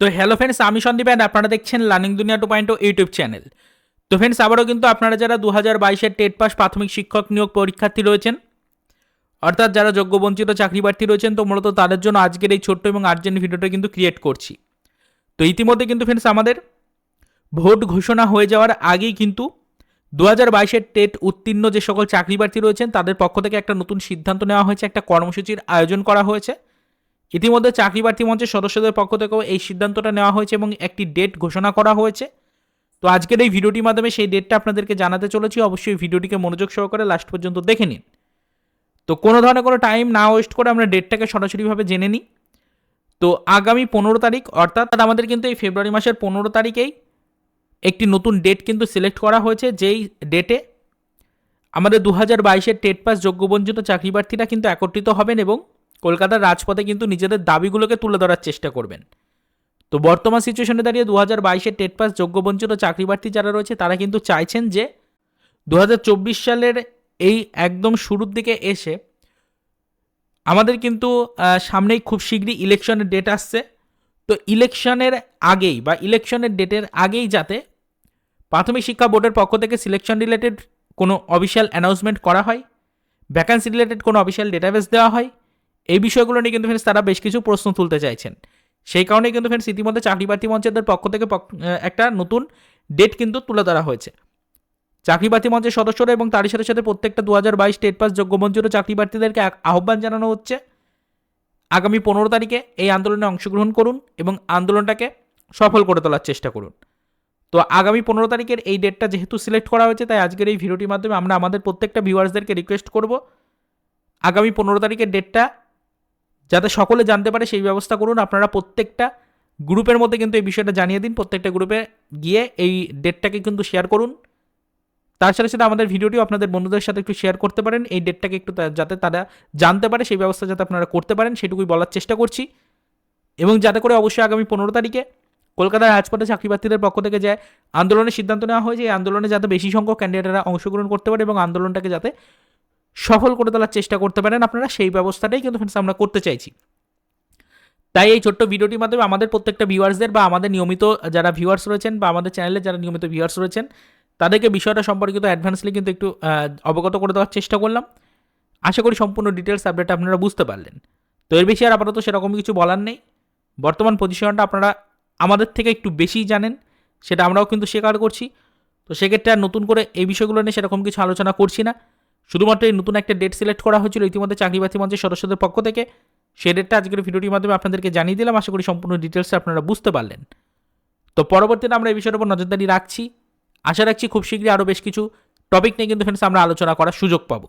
তো hello friends আমি Sandeep and আপনারা দেখছেন learning Duniya two point YouTube channel তো ফ্রেন্ডস আবারও কিন্তু আপনারা যারা দু হাজার বাইশের টেট পাস প্রাথমিক শিক্ষক নিয়োগ পরীক্ষার্থী রয়েছেন, অর্থাৎ যারা যোগ্য বঞ্চিত চাকরি প্রার্থী রয়েছেন, তো মূলত তাদের জন্য আজকের এই ছোট্ট এবং আর্জেন্ট ভিডিওটা কিন্তু ক্রিয়েট করছি। তো ইতিমধ্যে কিন্তু ফ্রেন্ডস আমাদের ভোট ঘোষণা হয়ে যাওয়ার আগেই কিন্তু দু হাজার বাইশের টেট উত্তীর্ণ যে সকল চাকরি প্রার্থী রয়েছেন, তাদের পক্ষ থেকে একটা নতুন সিদ্ধান্ত নেওয়া হয়েছে, একটা কর্মসূচির আয়োজন করা হয়েছে। ইতিমধ্যে চাকরি প্রার্থী মঞ্চের সদস্যদের পক্ষ থেকেও এই সিদ্ধান্তটা নেওয়া হয়েছে এবং একটি ডেট ঘোষণা করা হয়েছে। তো আজকের এই ভিডিওটির মাধ্যমে সেই ডেটটা আপনাদেরকে জানাতে চলেছি। অবশ্যই ভিডিওটিকে মনোযোগ সহকারে লাস্ট পর্যন্ত দেখে নিন। তো কোনো ধরনের কোনো টাইম না ওয়েস্ট করে আমরা ডেটটাকে সরাসরিভাবে জেনে নিই। তো আগামী পনেরো তারিখ, অর্থাৎ আমাদের কিন্তু এই ফেব্রুয়ারি মাসের পনেরো তারিখেই একটি নতুন ডেট কিন্তু সিলেক্ট করা হয়েছে, যেই ডেটে আমাদের দু হাজার বাইশের টেট পাস যোগ্যবঞ্চিত চাকরি প্রার্থীরা কিন্তু একত্রিত হবেন এবং কলকাতার রাজপথে কিন্তু নিজেদের দাবিগুলোকে তুলে ধরার চেষ্টা করবেন। তো বর্তমান সিচুয়েশনে দাঁড়িয়ে দু হাজার বাইশের টেট পাস যোগ্যবঞ্চিত চাকরি প্রার্থী যারা রয়েছে, তারা কিন্তু চাইছেন যে দু হাজার চব্বিশ সালের এই একদম শুরুর দিকে এসে আমাদের কিন্তু সামনেই খুব শীঘ্রই ইলেকশনের ডেট আসছে। তো ইলেকশনের আগেই বা ইলেকশনের ডেটের আগেই যাতে প্রাথমিক শিক্ষা বোর্ডের পক্ষ থেকে সিলেকশন রিলেটেড কোনো অফিসিয়াল অ্যানাউন্সমেন্ট করা হয় ভ্যাকান্সি রিলেটেড কোনো অফিসিয়াল ডেটাবেস দেওয়া হয় এই বিষয়গুলো নিয়ে কিন্তু ফ্রেন্ডস তারা বেশ কিছু প্রশ্ন তুলতে চাইছেন। সেই কারণে কিন্তু ফ্রেন্ডস ইতিমধ্যে চাকরি প্রার্থী মঞ্চের পক্ষ থেকে একটা নতুন ডেট কিন্তু তুলে ধরা হয়েছে। চাকরি প্রার্থী মঞ্চের সদস্যরা এবং তারই সাথে সাথে প্রত্যেকটা দু হাজার বাইশ স্টেট পাস যোগ্য যোগ্যবঞ্চিত চাকরি প্রার্থীদেরকে আহ্বান জানানো হচ্ছে। আগামী পনেরো তারিখে এই আন্দোলনে অংশগ্রহণ করুন এবং আন্দোলনটাকে সফল করে তোলার চেষ্টা করুন। তো আগামী পনেরো তারিখের এই ডেটটা যেহেতু সিলেক্ট করা হয়েছে, তাই আজকের এই ভিডিওটির মাধ্যমে আমরা আমাদের প্রত্যেকটা ভিউয়ার্সদেরকে রিকোয়েস্ট করব। আগামী পনেরো তারিখের ডেটটা যাতে সকলে জানতে পারে সেই ব্যবস্থা করুন। আপনারা প্রত্যেকটা গ্রুপের মধ্যে কিন্তু এই বিষয়টা জানিয়ে দিন। প্রত্যেকটা গ্রুপে গিয়ে এই ডেটটাকে কিন্তু শেয়ার করুন। তার সাথে সাথে আমাদের ভিডিওটিও আপনাদের বন্ধুদের সাথে একটু শেয়ার করতে পারেন। এই ডেটটাকে একটু যাতে তারা জানতে পারে, সেই ব্যবস্থা যাতে আপনারা করতে পারেন, সেটুকুই বলার চেষ্টা করছি। এবং যাতে করে অবশ্যই আগামী পনেরো তারিখে কলকাতার রাজপথে চাকরি প্রার্থীদের পক্ষ থেকে যে আন্দোলনের সিদ্ধান্ত নেওয়া হয়েছে এই আন্দোলনে যাতে বেশি সংখ্যক ক্যান্ডিডেটরা অংশগ্রহণ করতে পারে এবং আন্দোলনটাকে যাতে সফল করে তোলার চেষ্টা করতে পারেন আপনারা, সেই ব্যবস্থাটাই কিন্তু friends আমরা করতে চাইছি। তাই এই ছোট্ট ভিডিওটির মাধ্যমে আমাদের প্রত্যেকটা ভিউয়ার্সদের বা আমাদের নিয়মিত যারা ভিউয়ার্স রয়েছেন বা আমাদের চ্যানেলে যারা নিয়মিত ভিউয়ার্স রয়েছেন, তাদেরকে বিষয়টা সম্পর্কিত অ্যাডভান্সলি কিন্তু একটু অবগত করে দেওয়ার চেষ্টা করলাম। আশা করি সম্পূর্ণ ডিটেলস আপডেট আপনারা বুঝতে পারলেন। তো এর বেশি আর আপাতত সেরকম কিছু বলার নেই। বর্তমান পজিশনটা আপনারা আমাদের থেকে একটু বেশিই জানেন, সেটা আমরাও কিন্তু স্বীকার করছি। তো সেক্ষেত্রে আর নতুন করে এই বিষয়গুলো নিয়ে সেরকম কিছু আলোচনা করছি না। শুধুমাত্র এই নতুন একটা ডেট সিলেক্ট করা হয়েছিল, ইতিমধ্যে চাকরি প্রার্থী মঞ্চের সদস্যদের পক্ষ থেকে। সেই ডেটটা আজকের ভিডিওটির মাধ্যমে আপনাদেরকে জানিয়ে দিলাম। আশা করি সম্পূর্ণ ডিটেলসটা আপনারা বুঝতে পারলেন। তো পরবর্তীতে আমরা এই বিষয়ের উপর নজরদারি রাখছি। আশা রাখছি খুব শীঘ্রই আরও বেশ কিছু টপিক নিয়ে কিন্তু ফ্রেন্ডস আমরা আলোচনা করার সুযোগ পাবো।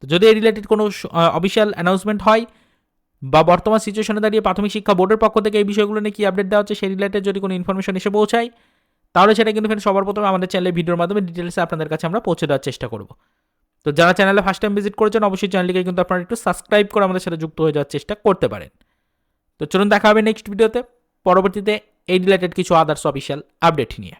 তো যদি এই রিলেটেড কোনো অফিসিয়াল অ্যানাউন্সমেন্ট হয় বা বর্তমান সিচুয়েশনে দাঁড়িয়ে প্রাথমিক শিক্ষা বোর্ডের পক্ষ থেকে এই বিষয়গুলো নিয়ে কী আপডেট দেওয়া হচ্ছে, সেই রিলেটেড যদি কোনো ইনফরমেশন এসে পৌঁছায়, তাহলে সেটা কিন্তু ফ্রেন্ড সবার প্রথমে আমাদের চ্যানেলে ভিডিওর মাধ্যমে ডিটেলসে আপনাদের কাছে আমরা পৌঁছে দেওয়ার চেষ্টা করব। তো যারা চ্যানেলে ফার্স্ট টাইম ভিজিট করেছেন, অবশ্যই চ্যানেলটিকে কিন্তু আপনারা একটু সাবস্ক্রাইব করে আমাদের সাথে যুক্ত হয়ে যাওয়ার চেষ্টা করতে পারেন। তো চলুন দেখা হবে নেক্সট ভিডিওতে পরবর্তীতে এই রিলেটেড কিছু আদার্স অফিসিয়াল আপডেট নিয়ে।